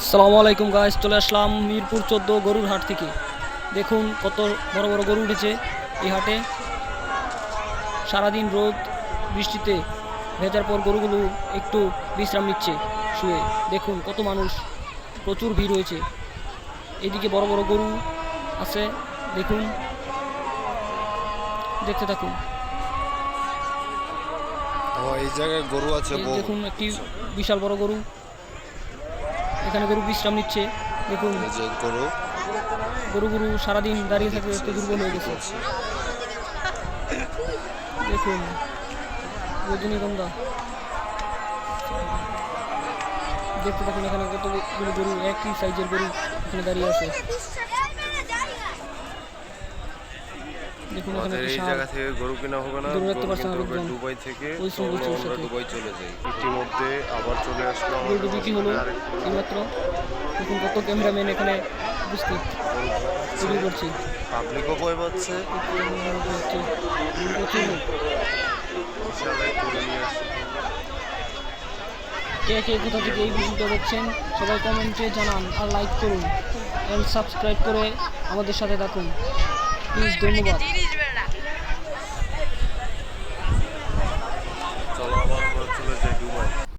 আসসালামু আলাইকুম গাইস চলে আসলাম মিরপুর চোদ্দ গরুর হাট থেকে। দেখুন কত বড় বড় গরু উঠেছে এই হাটে। সারাদিন রোদ বৃষ্টিতে ভেজার পর গরুগুলো একটু বিশ্রাম নিচ্ছে শুয়ে। দেখুন কত মানুষ প্রচুর ভিড় হয়েছে। এদিকে বড় বড় গরু আছে দেখুন। দেখতে থাকুন। এই জায়গায় গরু আছে দেখুন একটি বিশাল বড় গরু। এখানে গরু বিশ্রাম নিচ্ছে। দেখুন গরু গরু। গরু সারাদিন দাঁড়িয়ে থাকে একটু দুর্বল হয়ে গেছে। দেখুন রজনীগন্ধা। দেখতে থাকুন এখানে কতগুলো গরু একই সাইজের গরু এখানে দাঁড়িয়ে আছে। দেখুন আমাদের এই জায়গা থেকে গরু কেনা হবে না গরু রাখতে গরু পারছে না কিনতে হবে দুবাই থেকে আমরা দুবাই চলে যাই। ইতিমধ্যে আবার চলে আসলাম গরুটা বিক্রি হলো এইমাত্র। দেখুন কত ক্যামেরাম্যান এখানে উপস্থিত? চুরি করছে। পাবলিকও ভয় পাচ্ছে। সবাই তুলে কে কে কোথা থেকে এই ভিডিওটা দেখছেন সবাই কমেন্টে জানান আর লাইক করুন। এবং সাবস্ক্রাইব করে আমাদের সাথে থাকুন। 哎，给我。